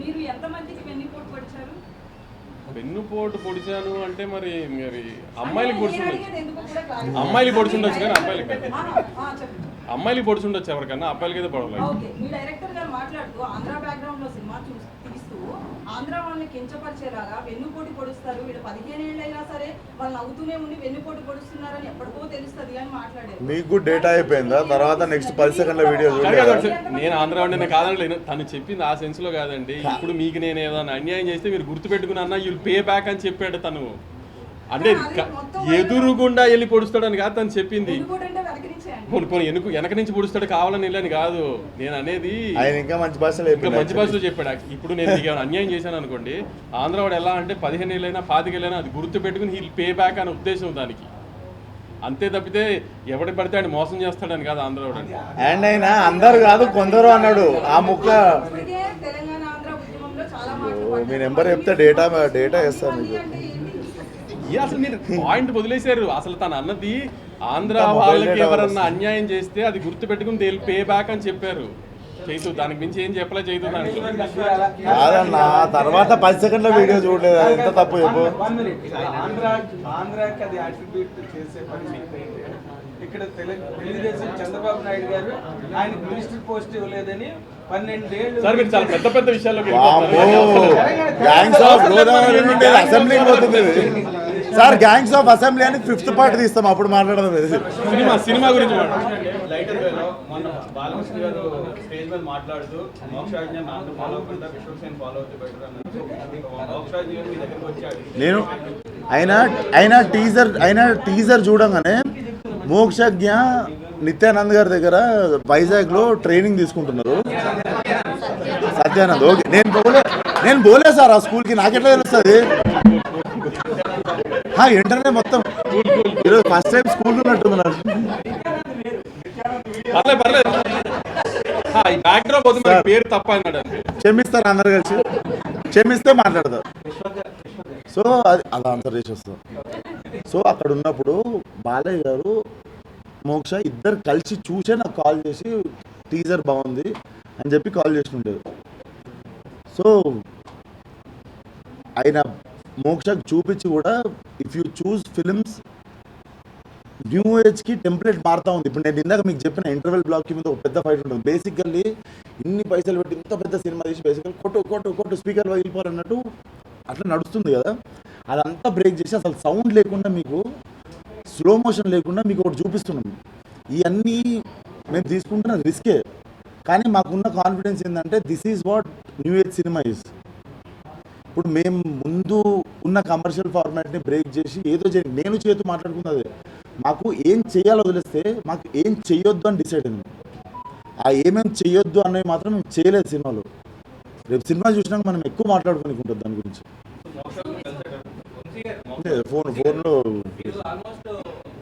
మీరు ఎంతమందికి వెన్నుపోటు పడిచారు? వెన్నుపోటు పొడిచాను అంటే మరి మరి అమ్మాయిలకి నేను పొడిచుండొచ్చు. అమ్మాయిలకి పొడిచుండొచ్చు కానీ అబ్బాయిలకి అమ్మాయిలకి పొడిచుండొచ్చు ఎవరికన్నా అబ్బాయిలకి అయితే పడలేదు ఓకే మీ డైరెక్టర్ గారు మాట్లాడుతూ ఆంధ్ర బ్యాక్గ్రౌండ్లో సినిమా చూసి తీస్తూ ఆంధ్ర వాళ్ళని కించపరిచేలాగా వెన్నుపోటు పొడుస్తారు. వీళ్ళు పదిహేను ఏళ్ళు అయినా సరే వాళ్ళు నవ్వుతూనే ఉండి వెన్నుపోటు పొడుస్తున్నారని ఎప్పటికో తెలుస్తుంది అని మాట్లాడారు. మీకు డేటా అయిపోయిందా? తర్వాత నెక్స్ట్ పది సెకండ్ల వీడియో కాదు కాదు, చూడలేదా నేను ఆంధ్ర వాడిని తను చెప్పింది ఆ సెన్స్లో కాదండి. ఇప్పుడు మీకు నేను ఏదైనా అన్యాయం చేస్తే మీరు గుర్తుపెట్టుకుని అన్న యూల్ పే బ్యాక్ అని చెప్పాడు తను. అంటే క- ఎదురుగుండా వెళ్ళి పొడుస్తాడని కాదు తను చెప్పింది. వెన్నుపోటు అంటే వెనక నుంచే అండి పోనీ పోనీ వెనుక వెనక నుంచి పొడుస్తాడు కావాలని వెళ్ళని కాదు. నేను అనేది ఆయన ఇంకా మంచి భాషలో ఇంకా మంచి భాషలో చెప్పాడు. ఇప్పుడు నేను ఏమైనా అన్యాయం చేశాను అనుకోండి ఆంధ్రవాడు ఎలా అంటే పదిహేను ఏళ్ళైనా పాతికేళ్ళైనా అది గుర్తు పెట్టుకుని హీల్ పే బ్యాక్ అనే ఉద్దేశం దానికి. అంతే తప్పితే ఎవడి పడితే ఆయన మోసం చేస్తాడని కాదు ఆంధ్రవాడు అంటే అండ్ ఆయన అందరు కాదు కొందరు అన్నాడు. ఆ ముక్క ఆంధ్ర మీ. నెంబర్ చెప్తే డేటా డేటా వేస్తాను మీకు. అసలు మీరు పాయింట్ వదిలేశారు. అసలు తను అన్నది ఆంధ్ర వాళ్ళకి ఎవరన్నా. అన్యాయం చేస్తే అది గుర్తు పెట్టుకుని దే పే బ్యాక్ అని చెప్పారు చైతు దానికి మించి ఏం చెప్పలే చైతు కాదన్నా తర్వాత పది సెకండ్ల వీడియో చూడలేదు ఎంత తప్పు చెప్పు ఆంధ్రాకి అది అట్రిబ్యూట్ చేసే ఏంటి? ఇక్కడ తెలు- తెలుగుదేశం చంద్రబాబు నాయుడు గారు ఆయన మినిస్టర్ పోస్ట్ ఇవ్వలేదని పన్నెండేళ్ళు సార్ మీరు చాలా పెద్ద పెద్ద నుండి అసెంబ్లీకి పోతుంది. సార్ గ్యాంగ్స్ ఆఫ్ అసెంబ్లీ అని ఫిఫ్త్ పార్ట్ తీస్తాం అప్పుడు మాట్లాడదాం సినిమా సినిమా గురించి మాట్లాడండి. లైటర్ వేలో మొన్న బాలకృష్ణ గారు స్టేజ్ మీద మాట్లాడుతూ మోక్షరాజ్ నాతో ఫాలో అవ్వకుండా విశ్వక్సేన్ ఫాలో అవుతే బెటర్ అన్నారు మోక్షరాజ్ గారు మీ దగ్గరికి వచ్చి అడిగి నేను ఆయన ఆయన టీజర్ ఆయన టీజర్ చూడంగానే మోక్షజ్ఞ నిత్యానంద్ గారి దగ్గర వైజాగ్లో ట్రైనింగ్ తీసుకుంటున్నారు. సత్యానంద్ ఓకే. నేను పోలే నేను పోలే సార్ ఆ స్కూల్కి నాకెట్లా తెలుస్తుంది? ఇంటర్నే మొత్తం. ఈరోజు ఫస్ట్ టైం స్కూల్ ఉన్నట్టుంది నాకు. పర్లేదు పర్లేదు ఈ వద్దు పేరు తప్ప అన్నాడు క్షమిస్తారు అందరు కలిసి. క్షమిస్తే మాట్లాడతారు సో అది అది ఆన్సర్ చేసి వస్తాం సో అక్కడ ఉన్నప్పుడు బాలయ్య గారు మోక్ష ఇద్దరు కలిసి చూసే నాకు కాల్ చేసి టీజర్ బాగుంది అని చెప్పి కాల్ చేసి ఉండేది సో ఆయన మోక్షకు చూపించి కూడా if you choose films new ఏజ్కి టెంప్లెట్ మారుతా ఉంది. ఇప్పుడు నేను ఇందాక మీకు చెప్పిన ఇంటర్వెల్ బ్లాక్ మీద ఒక పెద్ద ఫైట్ ఉంటుంది. బేసికల్లీ ఇన్ని పైసలు పెట్టి ఇంత పెద్ద సినిమా తీసి బేసికల్ కొట్టు కొట్టు కొట్టు స్పీకర్ పగిలిపోవాలన్నట్టు అట్లా నడుస్తుంది కదా. అదంతా బ్రేక్ చేసి అసలు సౌండ్ లేకుండా మీకు స్లో మోషన్ లేకుండా మీకు ఒకటి చూపిస్తున్నాం. ఇవన్నీ మేము తీసుకుంటున్న రిస్కే కానీ మాకున్న కాన్ఫిడెన్స్ ఏంటంటే this is what new age cinema is ఇప్పుడు మేము ముందు ఉన్న కమర్షియల్ ఫార్మాట్ని బ్రేక్ చేసి ఏదో చేయండి నేను చేతు మాట్లాడుకున్నదే. మాకు ఏం చేయాలో వదిలేస్తే మాకు ఏం చెయ్యొద్దు అని డిసైడ్ అయింది. ఆ ఏమేం చెయ్యొద్దు అనేవి మాత్రం మేము చేయలేదు సినిమాలో. రేపు సినిమా చూసినాక మనం ఎక్కువ మాట్లాడుకుని ఉంటుంది దాని గురించి. ఫోన్ ఫోన్లో